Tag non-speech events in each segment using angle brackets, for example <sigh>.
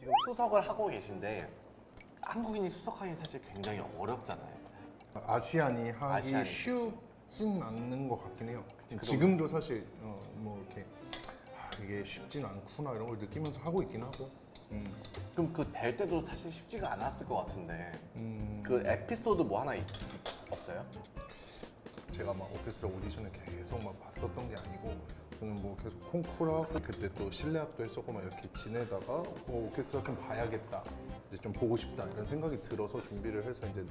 지금 수석을 하고 계신데 한국인이 수석하기 사실 굉장히 어렵잖아요. 아시안이 하기 아시안이, 쉽진 않는 것 같긴 해요. 지금도 사실 어, 뭐 이렇게 아, 이게 쉽진 않구나 이런 걸 느끼면서 하고 있긴 하고. 음. 그럼 그 될 때도 사실 쉽지가 않았을 것 같은데 음, 그 에피소드 뭐 하나 있, 없어요? 제가 막 오케스트라 오디션을 계속 막 봤었던 게 아니고 저는 뭐 계속 콩쿠르하고 그때 또 실내악도 했었고 막 이렇게 지내다가 어, 오케스트라 좀 봐야겠다 이제 좀 보고 싶다 이런 생각이 들어서 준비를 해서 이제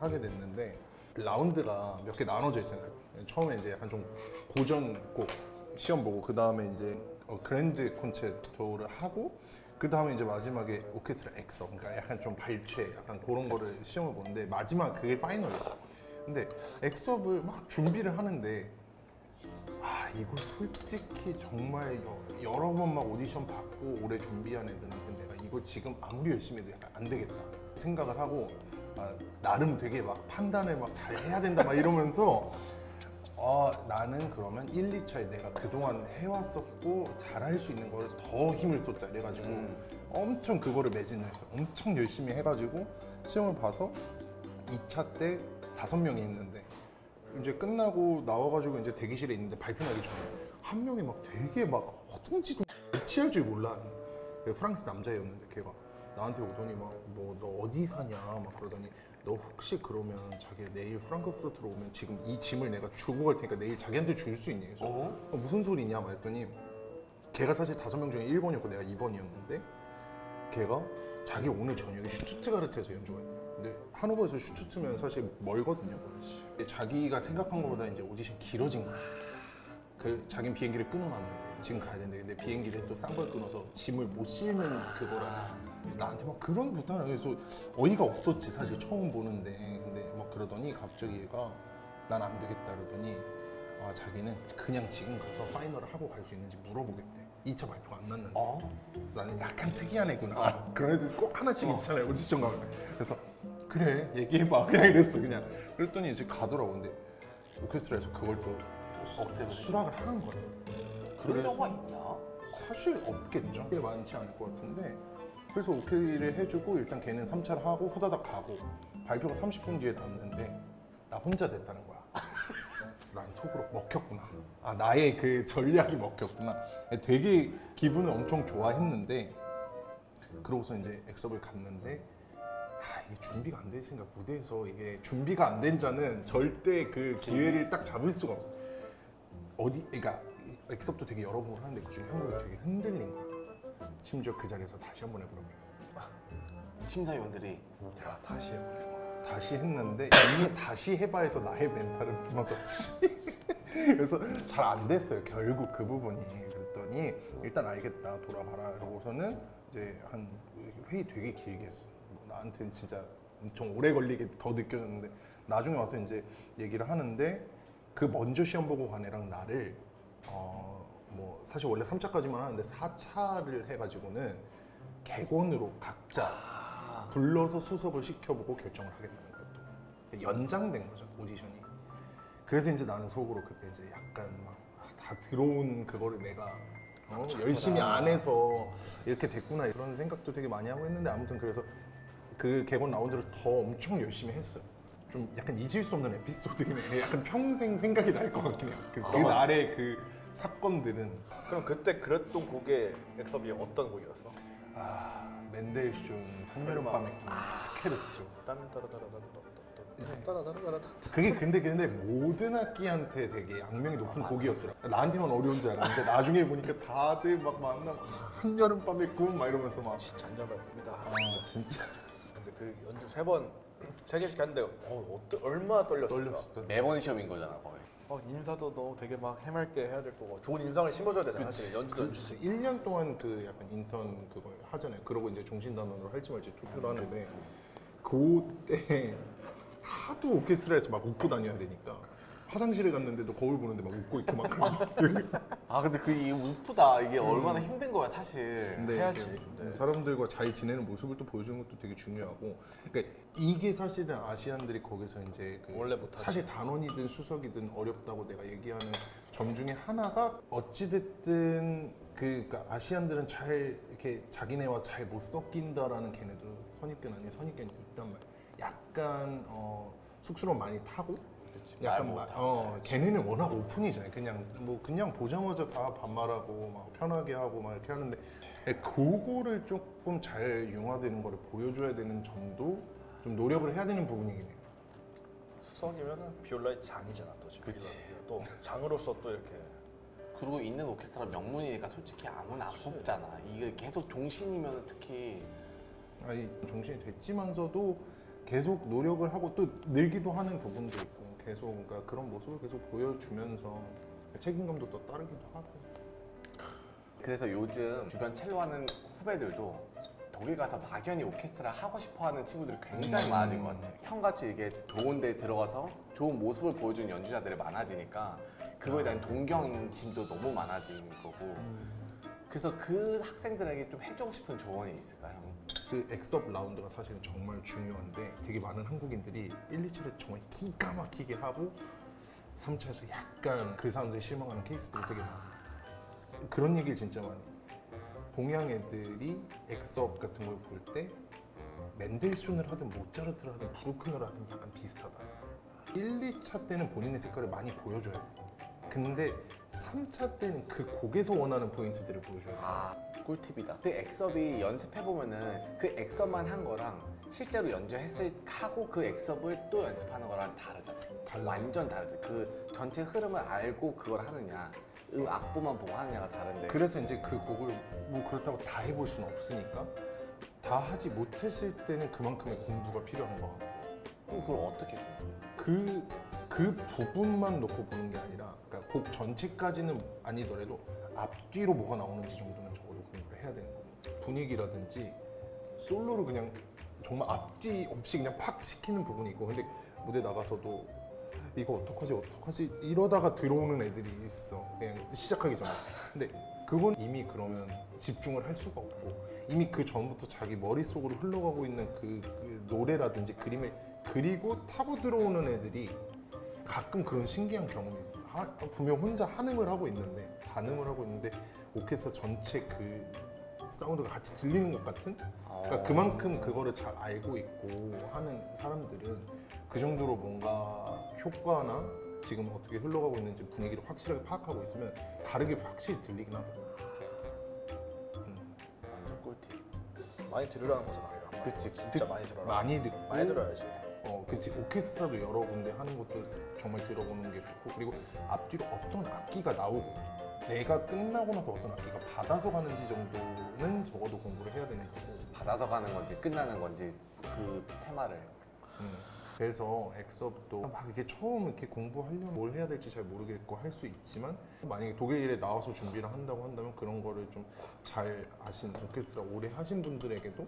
하게 됐는데 라운드가 몇 개 나눠져 있잖아요. 그- 처음에 이제 약간 좀 고전 곡 시험 보고 그 다음에 이제 어, 그랜드 콘체르토를 하고 그 다음에 이제 마지막에 오케스트라 엑서 그러니까 약간 좀 발췌 약간 그런 거를 시험을 보는데 마지막 그게 파이널이었어 근데 엑섭을 막 준비를 하는데 아 이거 솔직히 정말 여, 여러 번 막 오디션 받고 오래 준비한 애들한테 내가 이거 지금 아무리 열심히 해도 약간 안 되겠다 생각을 하고 아, 나름 되게 막 판단을 막 잘 해야 된다 막 이러면서 아 나는 그러면 1, 2차에 내가 그동안 해왔었고 잘할 수 있는 걸 더 힘을 쏟자 이래가지고 엄청 그거를 매진을 했어 엄청 열심히 해가지고 시험을 봐서 2차 때 다섯 명이 있는데 이제 끝나고 나와가지고 이제 대기실에 있는데 발표하기 전에 한 명이 막 되게 막 허둥지둥 취할 줄 몰라 프랑스 남자였는데 걔가 나한테 오더니 막 뭐 너 어디 사냐 막 그러더니 너 혹시 그러면 자기 내일 프랑크푸르트로 오면 지금 이 짐을 내가 주고 갈 테니까 내일 자기한테 줄 수 있니? 그래서 어? 어, 무슨 소리냐 말했더니 걔가 사실 다섯 명 중에 1번이었고 내가 2번이었는데 걔가 자기 오늘 저녁에 슈투트가르트에서 연주가 있대요. 근데 한국에서 슈투트면 사실 멀거든요. 자기가 생각한 것보다 이제 오디션 길어진 거야. 그 자기는 비행기를 끊어놨는데 지금 가야 되는데 근데 비행기를 또 싼 걸 끊어서 짐을 못 실는 그거라 그래서 나한테 막 그런 부탁을 해서 어이가 없었지 사실 처음 보는데 근데 막 그러더니 갑자기 얘가 난 안 되겠다 그러더니 아 자기는 그냥 지금 가서 파이널을 하고 갈 수 있는지 물어보겠대 2차 발표가 안 났는데 어? 그래서 나는 약간 특이한 애구나. 그런 애들 꼭 하나씩 있잖아요. 오디션 가면. 그래서 그래 얘기해봐. <laughs> 그냥 이랬어 그냥. 그랬더니 이제 가더라고. 근데 오케스트라에서 그걸 또 억제를 수락을 하는 거야. 그런 경우가 있나? 사실 없겠죠. 그게 많지 않을 것 같은데. 그래서 오케이를 해주고 일단 걔는 3차를 하고 후다닥 가고 발표가 30분 뒤에 났는데 나 혼자 됐다는 거야. 그래서 난 속으로 먹혔구나. 아 나의 그 전략이 먹혔구나. 되게 기분을 엄청 좋아했는데 그러고서 이제 엑섭을 갔는데 아 이게 준비가 안돼 있으니까 무대에서 이게 준비가 안 된 자는 절대 그 기회를 딱 잡을 수가 없어. 어디 그러니까 엑섭도 되게 여러 번 하는데 그중에 한 곡이 되게 흔들린 거야. 심지어 그 자리에서 다시 한 번 해보라고 했어. 심사위원들이 야 다시 해보래. 다시 했는데 이미 다시 해봐 해서 나의 멘탈은 무너졌지. <laughs> 그래서 잘 안 됐어요. 결국 그 부분이 그랬더니 일단 알겠다 돌아봐라. 이러고서는 이제 한 회의 되게 길게 했어. 뭐 나한테는 진짜 엄청 오래 걸리게 더 느껴졌는데 나중에 와서 이제 얘기를 하는데 그 먼저 시험 보고 간 애랑 나를 어 뭐 사실 원래 3차까지만 하는데 4차를 해가지고는 객원으로 각자 불러서 수석을 시켜보고 결정을 하겠다는 것도 연장된 거죠 오디션이. 그래서 이제 나는 속으로 그때 이제 약간 막 다 들어온 그거를 내가 어, 열심히 안 해서 이렇게 됐구나 이런 생각도 되게 많이 하고 했는데 아무튼 그래서 그 객원 라운드를 더 엄청 열심히 했어요. 좀 약간 잊을 수 없는 에피소드긴 해. 약간 평생 생각이 날 것 같긴 해요. 그, 그 날의 그 사건들은 그럼 그때 그랬던 곡의 엑섭이 어떤 곡이었어? 아, 맨델쇼는 한여름밤의 아. 스케르초. 딴따라따라따라따라따라따라따라 그게 근데 근데 모든 악기한테 되게 악명이 높은 곡이었더라. 나한테만 어려운 줄 알았는데 <laughs> 나중에 보니까 다들 막 만나고 한여름밤의 꿈 막 이러면서 막 진짜 안전발품이다. 아, 진짜 근데 그 연주 세 번, 세 개씩 했는데 어, 어떠, 얼마나 떨렸을까? 떨렸어. 떨렸어. 매번 시험인 거잖아 거의. 어, 인사도 너무 되게 막 해맑게 해야 될 거고 좋은 인상을 심어줘야 되잖아 사실 연주도 연주지. 1년 동안 그 약간 인턴 그걸 하잖아요. 그러고 이제 종신단원으로 할지 말지 투표를 하는데 그때 <laughs> 하도 오케스트라에서 막 웃고 다녀야 되니까 화장실에 갔는데도 거울 보는데 막 웃고 있고 막 그러고 아 근데 그게 우프다 이게 얼마나 힘든 거야 사실. 근데 해야지. 이렇게 네. 사람들과 잘 지내는 모습을 또 보여주는 것도 되게 중요하고 그러니까 이게 사실은 아시안들이 거기서 이제 그 원래 못하지. 사실 단원이든 수석이든 어렵다고 내가 얘기하는 점 중에 하나가 어찌됐든 그 그러니까 아시안들은 잘 이렇게 자기네와 잘 못 섞인다라는 걔네도 선입견 아닌 선입견이 있단 말이야. 약간 어, 쑥스러움 많이 타고 약간 말 마- 못하고 어, 걔네는 워낙 오픈이잖아요. 그냥 뭐 그냥 보자마자 다 반말하고 막 편하게 하고 막 이렇게 하는데 그거를 조금 잘 융화되는 거를 보여줘야 되는 점도 좀 노력을 해야 되는 부분이긴 해요. 수석이면은 비올라의 장이잖아 또 지금. 그치. 또 장으로서 또 이렇게 그리고 있는 오케스트라 명문이니까 솔직히 아무나 안 뽑잖아. 이게 계속 종신이면 특히 아니 정신이 됐지만서도 계속 노력을 하고 또 늘기도 하는 부분도 있고 계속 그러니까 그런 모습을 계속 보여주면서 책임감도 또 따르기도 하고 그래서 요즘 주변 첼로 하는 후배들도 독일 가서 막연히 오케스트라 하고 싶어 하는 친구들이 굉장히 음. 많아진 것 같아. 형같이 이게 좋은 데 들어가서 좋은 모습을 보여주는 연주자들이 많아지니까 그거에 대한 동경심도 너무 많아진 거고. 그래서 그 학생들에게 좀 해주고 싶은 조언이 있을까요? 그 엑섭 라운드가 사실은 정말 중요한데 되게 많은 한국인들이 1, 2차를 정말 기가 막히게 하고 3차에서 약간 그 사람들이 실망하는 케이스들이 되게 많아요. 그런 얘기를 진짜 많이 해요. 동양 애들이 엑섭 같은 걸 볼 때 맨델슨을 하든 모차르트를 하든 브루크너를 하든 약간 비슷하다. 1, 2차 때는 본인의 색깔을 많이 보여줘야 돼. 근데 3차 때는 그 곡에서 원하는 포인트들을 보여줘야 돼. 아 꿀팁이다. 그 엑섭이 연습해 보면은 그 엑섭만 한 거랑 실제로 연주했을 하고 그 엑섭을 또 연습하는 거랑 다르잖아. 달라. 완전 다르지. 그 전체 흐름을 알고 그걸 하느냐, 음 악보만 보고 하느냐가 다른데. 그래서 이제 그 곡을 뭐 그렇다고 다 해볼 수는 없으니까 다 하지 못했을 때는 그만큼의 공부가 필요한 거 같고 그럼 그걸 어떻게 공부해? 그, 그 부분만 놓고 보는 게 아니라 그러니까 곡 전체까지는 아니더라도 앞뒤로 뭐가 나오는지 정도는 분위기라든지 솔로로 그냥 정말 앞뒤 없이 그냥 팍 시키는 부분이 있고 근데 무대 나가서도 이거 어떡하지 어떡하지 이러다가 들어오는 애들이 있어. 그냥 시작하기 전에. 근데 그건 이미 그러면 집중을 할 수가 없고 이미 그 전부터 자기 머릿속으로 흘러가고 있는 그, 그 노래라든지 그림을 그리고 타고 들어오는 애들이 가끔 그런 신기한 경험이 있어요. 하- 분명 혼자 한음을 하고 있는데 반음을 하고 있는데 오케스트라 전체 그 사운드가 같이 들리는 것 같은 그러니까 어. 그만큼 그거를 잘 알고 있고 하는 사람들은 그 정도로 뭔가 효과나 지금 어떻게 흘러가고 있는지 분위기를 확실하게 파악하고 있으면 다르게 확실히 들리긴 하더라고요. 음, 완전 꿀팁. 많이 들으라는 거잖아. 그치. 진짜 많이 들어라. 많이 듣고 많이 들어야지. 어, 그치 오케스트라도 여러 군데 하는 것도 정말 들어보는 게 좋고 그리고 앞뒤로 어떤 악기가 나오고 내가 끝나고 나서 어떤 악기가 받아서 가는지 정도는 적어도 공부를 해야 되겠지. 받아서 가는 건지 끝나는 건지 그 테마를. 음, 그래서 엑섭도 막 이게 처음 이렇게 공부하려면 뭘 해야 될지 잘 모르겠고 할 수 있지만 만약에 독일에 나와서 준비를 한다고 한다면 그런 거를 좀 잘 아신 오케스트라 오래 하신 분들에게도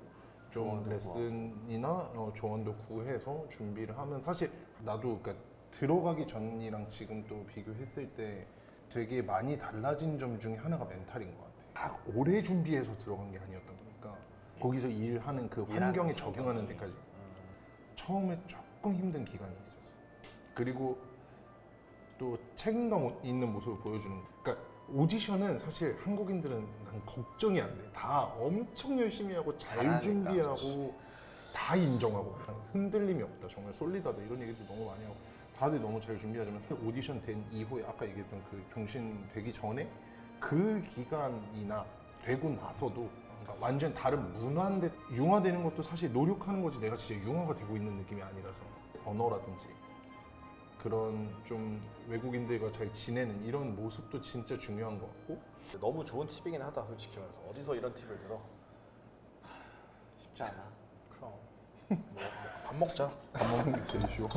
좀 레슨이나 어, 조언도 구해서 준비를 하면 사실 나도 그러니까 들어가기 전이랑 지금 또 비교했을 때 되게 많이 달라진 점 중에 하나가 멘탈인 것 같아. 딱 오래 준비해서 들어간 게 아니었다 보니까 거기서 일하는 그 환경에 적응하는. 데까지 처음에 조금 힘든 기간이 있었어. 그리고 또 책임감 있는 모습을 보여주는. 거. 그러니까 오디션은 사실 한국인들은 난 걱정이 안 돼. 다 엄청 열심히 하고 잘 잘하니까. 준비하고 다 인정하고 흔들림이 없다. 정말 솔리다다 이런 얘기도 너무 많이 하고 다들 너무 잘 준비하지만 사실 오디션 된 이후에 아까 얘기했던 그 종신 되기 전에 그 기간이나 되고 나서도 그러니까 완전 다른 문화인데 융화되는 것도 사실 노력하는 거지 내가 진짜 융화가 되고 있는 느낌이 아니라서 언어라든지 그런 좀 외국인들과 잘 지내는 이런 모습도 진짜 중요한 것 같고 너무 좋은 팁이긴 하다 솔직히 말해서 어디서 이런 팁을 들어? 쉽지 않아. 그럼 뭐, 밥 먹자. 밥 먹는 게 제일 쉬워